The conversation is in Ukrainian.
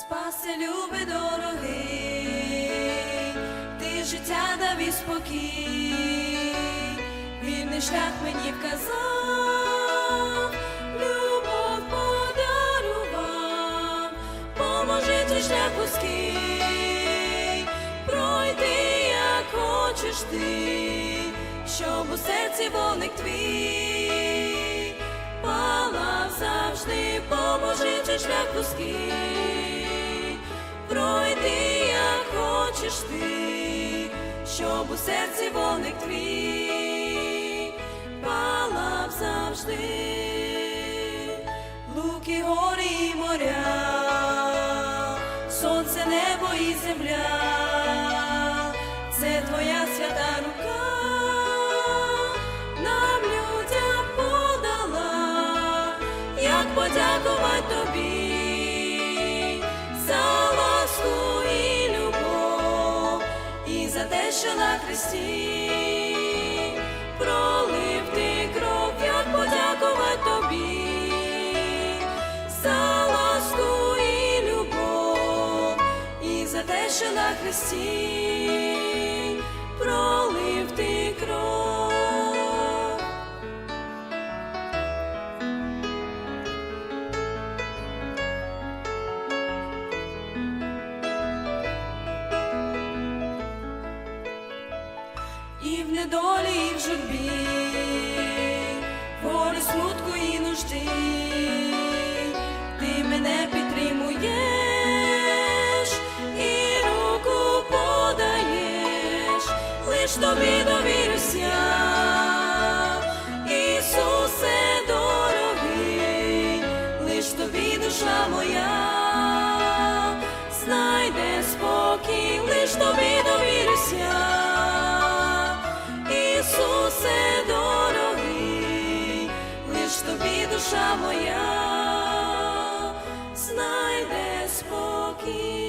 Спаси, люби дорогий, ти життя дав і спокій, вільний шлях мені вказав, любов подарував, поможи твій шлях вузький, пройти, як хочеш ти, щоб у серці вогник твій, палав завжди, поможи твій шлях вузький, пройти, як хочеш ти, щоб у серці вогник твій, палав завжди, луки, гори і моря, сонце, небо і земля, це твоя свята рука, нам людям подала, як подякувати що на хресті. Пролив ти кров, як подякувати тобі. За ласку і любов, і за те, що на хресті. Пролив недолі і в журбі, волі смутку і нужди, ти мене підтримуєш і руку подаєш, лиш тобі довірюся, Ісусе дорогий, лиш тобі душа моя, знайде спокій. душа моя знайде спокій.